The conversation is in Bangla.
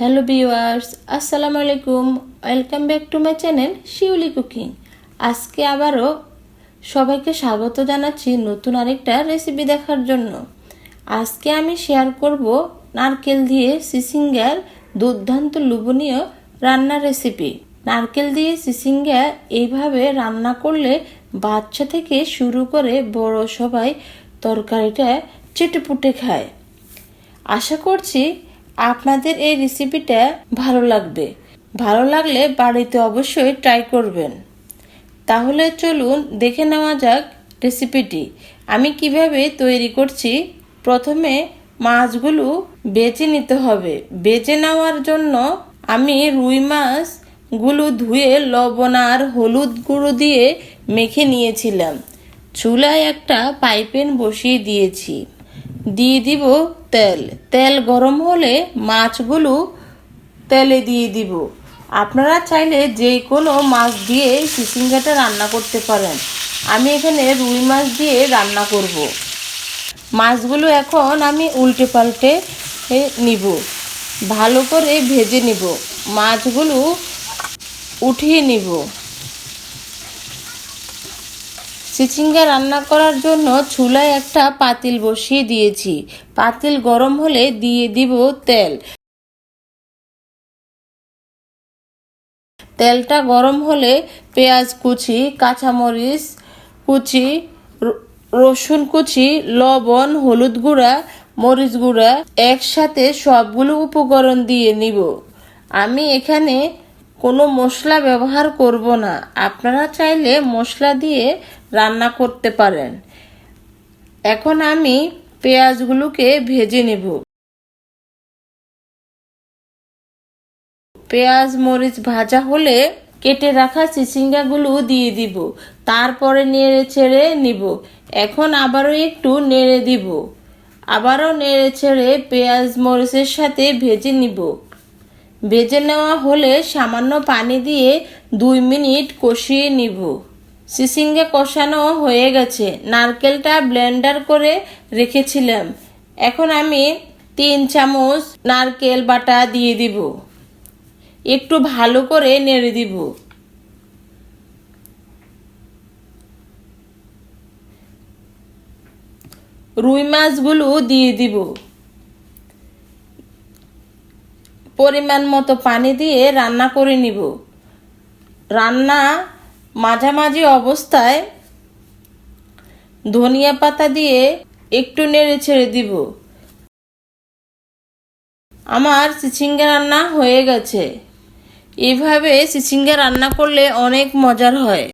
হ্যালো ভিউয়ার্স আসসালামু আলাইকুম welcome back to my channel Shiuli cooking আজকে আবারও সবাইকে স্বাগত জানাচ্ছি নতুন আরেকটা রেসিপি দেখার জন্য। আজকে আমি শেয়ার করব নারকেল দিয়ে সিসিঙ্গার দুর্দান্ত লোভনীয় রান্নার রেসিপি নারকেল দিয়ে সিসিঙ্গা এইভাবে রান্না করলে বাচ্চা থেকে শুরু করে বড় সবাই তরকারিটা চেটেপুটে খায়। আশা করছি আপনাদের এই রেসিপিটা ভালো লাগবে। ভালো লাগলে বাড়িতে অবশ্যই ট্রাই করবেন। তাহলে চলুন দেখে নেওয়া যাক রেসিপিটি আমি কীভাবে তৈরি করছি? প্রথমে মাছগুলো বেছে নিতে হবে। বেছে নেওয়ার জন্য আমি রুই মাছগুলো ধুয়ে লবণ আর হলুদ গুঁড়ো দিয়ে মেখে নিয়েছিলাম। চুলায় একটা পাইপেন বসিয়ে দিয়েছি। দিয়ে দিব তেল। তেল গরম হলে মাছগুলো তেলে দিয়ে দিব। আপনারা চাইলে যে কোনো মাছ দিয়ে চিচিঙ্গাটা রান্না করতে পারেন। আমি এখানে রুই মাছ দিয়ে রান্না করব। মাছগুলো এখন আমি উল্টে পাল্টে নিব। ভালো করে ভেজে নিব। মাছগুলো উঠিয়ে নিব। চিচিঙ্গা রান্না করার জন্য চুলায় একটা পাতিল বসিয়ে দিয়েছি। পাতিল গরম হলে দিয়ে দিব তেল। তেলটা গরম হলে পেঁয়াজ কুচি, কাঁচামরিচ কুচি রসুন কুচি, লবণ, হলুদ গুঁড়া, মরিচ গুঁড়া একসাথে সবগুলো উপকরণ দিয়ে নিব। আমি এখানে কোনো মশলা ব্যবহার করব না। আপনারা চাইলে মশলা দিয়ে রান্না করতে পারেন। এখন আমি পেঁয়াজগুলোকে ভেজে নেব। পেঁয়াজ, মরিচ ভাজা হলে কেটে রাখা চিচিঙ্গাগুলো দিয়ে দিব। তারপরে নেড়ে ছেড়ে নিব। এখন আবারও একটু নেড়ে দিব। আবারও নেড়ে ছেড়ে পেঁয়াজ, মরিচের সাথে ভেজে নিব। ভেজে নেওয়া হলে সামান্য পানি দিয়ে দুই মিনিট কষিয়ে নিব। সিসিঙ্গে কষানো হয়ে গেছে। নারকেলটা ব্লেন্ডার করে রেখেছিলাম। এখন আমি তিন চামচ নারকেল বাটা দিয়ে দিব। একটু ভালো করে নেড়ে দিব। রুই মাছগুলো দিয়ে দিব। পরিমাণ মতো পানি দিয়ে রান্না করে নিব। রান্না মাঝামাঝি অবস্থায় ধনিয়া পাতা দিয়ে একটু নেড়ে ছেড়ে দিব। আমার চিচিঙ্গা রান্না হয়ে গেছে। এভাবে চিচিঙ্গা রান্না করলে অনেক মজার হয়।